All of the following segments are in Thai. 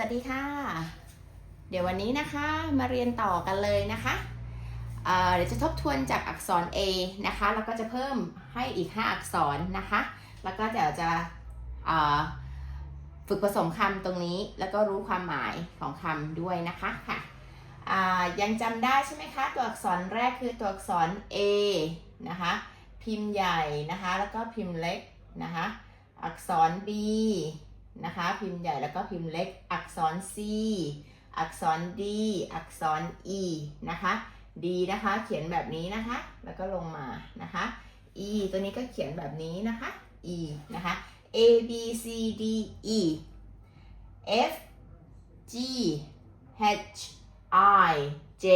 สวัสดีค่ะ เดี๋ยววันนี้นะคะมาเรียนต่อกันเลยนะคะเเดี๋ยวจะทบทวนจากอักษร A นะคะ แล้วก็จะเพิ่มให้อีก 5 อักษรนะคะ แล้วก็เดี๋ยวจะฝึกผสมคำตรงนี้ แล้วก็รู้ความหมายของคำด้วยนะคะค่ะยังจำได้ใช่ไหมคะ ตัวอักษรแรกคือตัวอักษร A นะคะ พิมพ์ใหญ่นะคะ แล้วก็พิมพ์เล็กนะคะ อักษร B นะคะ พิมพ์ใหญ่แล้วก็พิมพ์เล็ก อักษร C อักษร D อักษร E นะคะ D นะคะ เขียนแบบนี้นะคะ แล้วก็ลงมานะคะ E ตัวนี้ก็เขียนแบบนี้นะคะ E นะคะ A B C D E F G H I J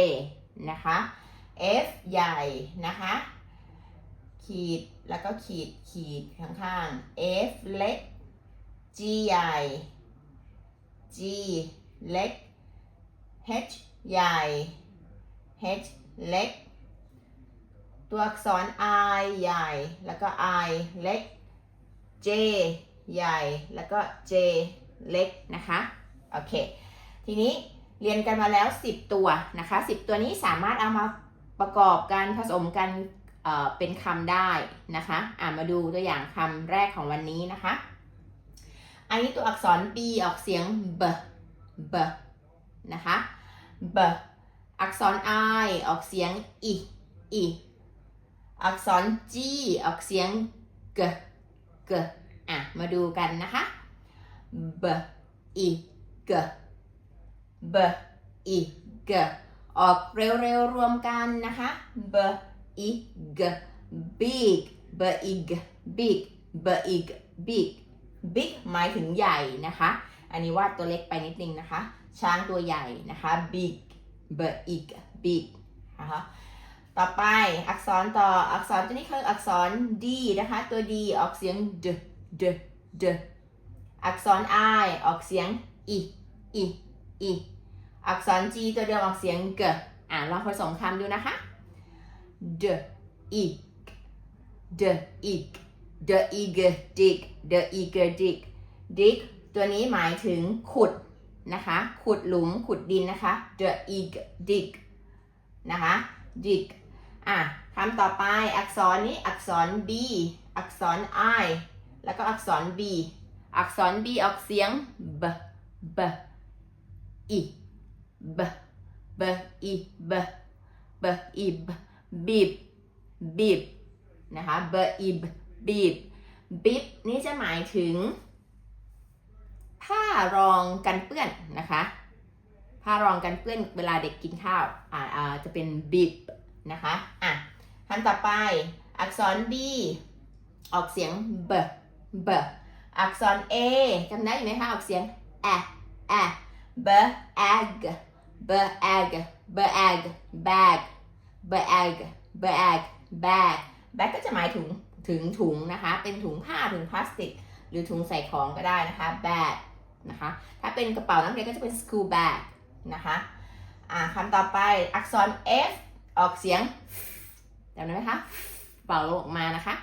นะคะ F ใหญ่นะคะ ขีดแล้วก็ขีดขีดข้างๆ F เล็ก G ใหญ่ G เล็ก H ใหญ่ H เล็ก ตัวอักษร I ใหญ่ แล้วก็ I เล็ก J ใหญ่ แล้วก็ J เล็กนะคะ โอเค ทีนี้เรียนกันมาแล้ว 10 ตัวนะคะ 10 ตัวนี้สามารถเอามาประกอบกันผสมกันเเป็นคำได้นะคะ อ่ามาดูตัวอย่างคำแรกของวันนี้นะคะ อันนี้ตัวอักษร B ออกเสียง b b นะคะ b อักษร I ออกเสียง i i อักษร G ออกเสียง g g อะ มาดูกันนะคะ b i g b i g ออกเร็วๆรวมกันนะคะ b i g big b i g big b i g big big หมายถึงใหญ่นะคะ อันนี้วาดตัวเล็กไปนิดนึงนะคะ ช้างตัวใหญ่นะคะ big big big นะคะต่อไปอักษรต่ออักษรตัวนี้คืออักษร D นะคะ ตัว D ออกเสียง d d d อักษร I ออกเสียง i i i อักษร G ตัวเดิมออกเสียง g อ่านลองผสมคำดูนะคะ d i d i the eager dig the eager dig dig ตัวนี้หมายถึงขุดนะคะ ขุดหลุมขุดดินนะคะ the eager dig นะคะ dig อะคำต่อไปอักษรนี้อักษร B อักษร I แล้วก็อักษร B อักษร B ออกเสียง b b i b b i b b i b beep beep นะคะ b i b beep beep นี่จะหมายถึง ผ้ารองกันเปื้อนนะคะ ผ้ารองกันเปื้อนเวลาเด็กกินข้าวอ่าาจะเป็น beep นะคะอะคำต่อไปอักษร B ออกเสียง b b อักษร A จำได้ไหมคะออกเสียง a a b ag b ag b ag bag b ag b ag bag bag ก็จะหมายถึง ถึงถุงนะคะ เป็นถุงผ้าถุงพลาสติก หรือถุงใส่ของก็ได้นะคะ bag นะคะ ถ้าเป็นกระเป๋านักเรียนก็จะเป็น school bag นะคะอ่าคำต่อไปอักษร F ออกเสียงจำได้ไหมคะเป่าลมออกมานะคะ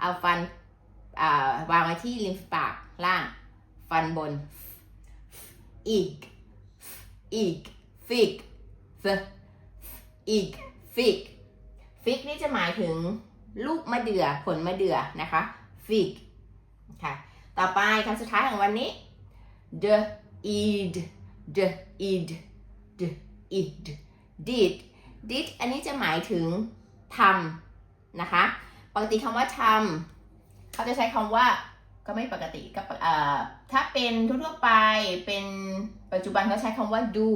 เอาฟันอ่าวางไว้ที่ริมปากล่าง ฟันบนอีกอีกฟิกฟอีกฟิกฟิกนี่จะหมายถึง ลูกมะเดื่อผลมะเดื่อนะคะฟิกค่ะต่อไปคำสุดท้ายของวันนี้ the id the id the id did did อันนี้จะหมายถึงทำนะคะปกติคำว่าทำเขาจะใช้คำว่าก็ไม่ปกติก็ถ้าเป็นทั่วๆไปเป็นปัจจุบันเขาใช้คำว่า do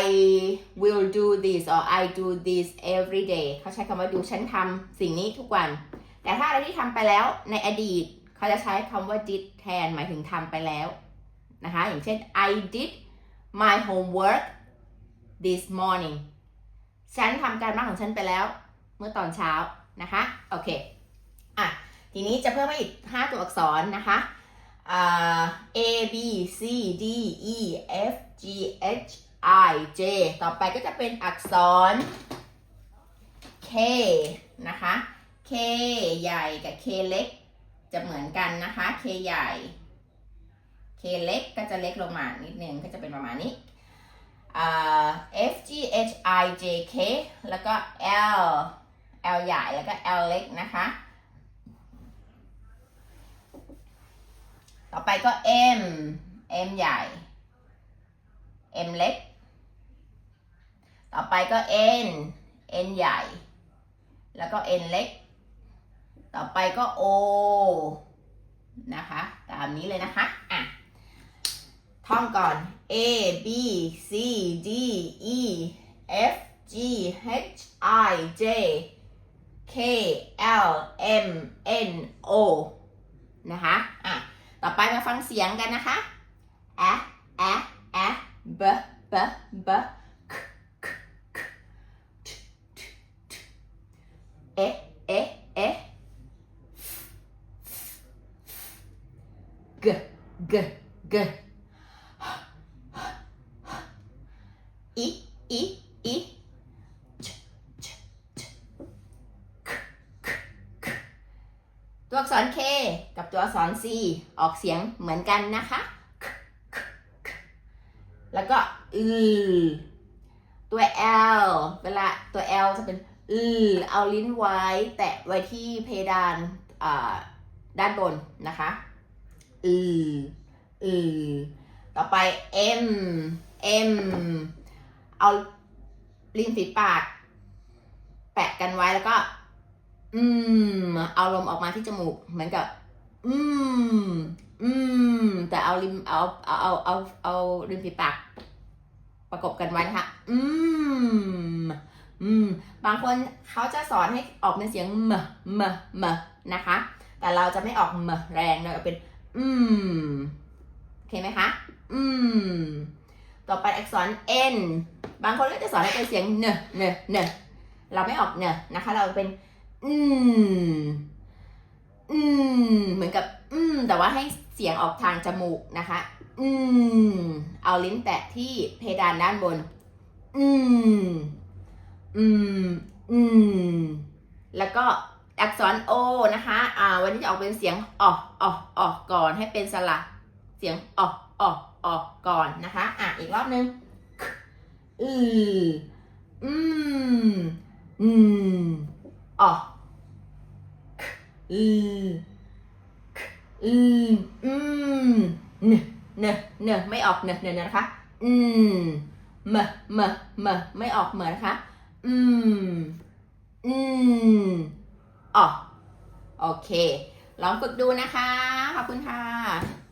I will do this or I do this every day เขาใช้คำว่า do ฉันทำสิ่งนี้ทุกวัน แต่ถ้าอะไรที่ทำไปแล้วในอดีต เขาจะใช้คำว่า did แทนหมายถึงทำไปแล้วนะคะ อย่างเช่น I did my homework this morning ฉันทำการบ้านของฉันไปแล้ว เมื่อตอนเช้านะคะ โอเค อะ ทีนี้จะเพิ่มมาอีก 5 ตัวอักษรนะคะ A B C D E F G H J ต่อไปก็จะเป็นอักษร K นะคะ K ใหญ่กับ K เล็ก จะเหมือนกันนะคะ K ใหญ่ K เล็กก็จะเล็กลงมานิดนึงก็จะเป็นประมาณนี้ F G H I J K แล้วก็ L L ใหญ่แล้วก็ L เล็กนะคะ ต่อไปก็ M M ใหญ่ M เล็ก ต่อไปก็ N N ใหญ่ แล้วก็ N เล็ก ต่อไปก็ O นะคะ ตามนี้เลยนะคะ อะ ท่องก่อน A B C D E F G H I J K L M N O นะคะ อะ ต่อไปมาฟังเสียงกันนะคะ a a a b b b k k k t t t e e e g g g i i i ch ch ch k k k ตัวอักษร K กับตัวอักษร C ออกเสียงเหมือนกันนะคะ แล้วก็อือตัว L เวลาตัว L จะเป็น อือเอาลิ้นไว้แตะไว้ที่เพดานอ่าด้านบนนะคะอืออือต่อไป M M เอาลิ้นฝีปาก แปะกันไว้แล้วก็ อืม เอาลมออกมาที่จมูกเหมือนกับ อืม อืม แต่เอาริมเอาเอาเอาเอาเอาริมฝีปาก ประกบกันไว้นะคะ อืม อืม บางคนเขาจะสอนให้ออกเป็นเสียงมมมนะคะ แต่เราจะไม่ออกมแรงเราจะเป็น อืม โอเคไหมคะ อืม ต่อไปอักษร N บางคนก็จะสอนให้เป็นเสียงเนเนเนเราไม่ออกเนนะคะ เราเป็น อืม อืม เหมือนกับ อืม แต่ว่าให้เสียงออกทางจมูกนะคะ อืม เอาลิ้นแตะที่เพดานด้านบน อืม อืม อืม แล้วก็อักษร O นะคะ อ่า วันนี้จะออกเป็นเสียงออกออกออกก่อนให้เป็นสระเสียงออกออกออกก่อนนะคะ อะ อีกรอบนึงอืออืม อืมออกอืออืมอืมเนเนเนไม่ออกเนเนเนนะคะ อืมมมมไม่ออกเหมือนนะคะ อืม อืมอ๋อโอเค ลองฝึกดูนะคะ ขอบคุณค่ะ